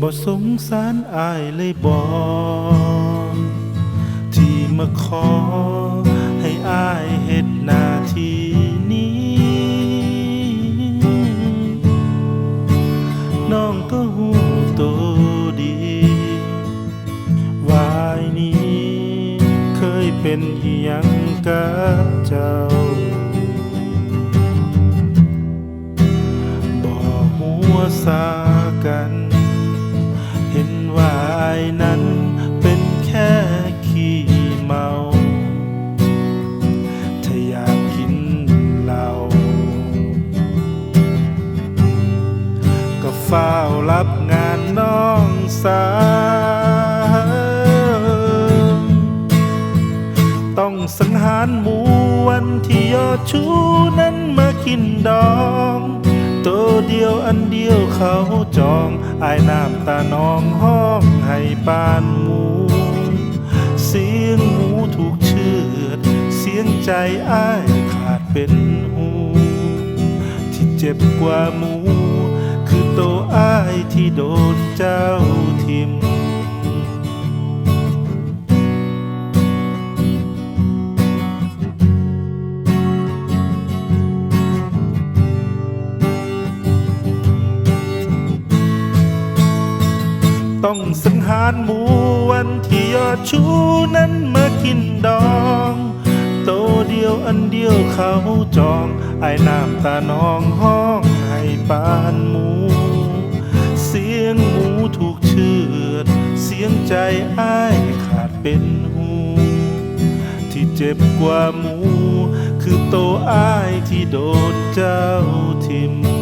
บ่สงสารอายเลยบอกที่มาขอให้อายเฮ็ดหน้าที่นี้ น้องก็หูตัวดี วายนี้ เคยเป็นอีหยังกับเจ้า ก็เฝ้าวรับงานน้องสาวต้องสังหารหมูวันที่ยอดชูนั้นมากินดองตัวเดียวอันเดียวเขาจองอายน้ำตาน้องห้องให้ปานหมู เสียงหมูถูกเชือด เสียงใจอ้ายขาดเป็นหูที่เจ็บกว่าหมู คือตัวอ้ายที่โดนเจ้าทิมต้องสังหารหมูวันที่ยอดชูนั้นมากินดอง โตเดียวอันเดียวเขาจองไอ้น้ำตานองห้องให้ปานหมู สียงใจอ้ายขาดเป็นหูที่เจ็บกว่าหมู คือโตอ้ายที่โดนเจ้าทิม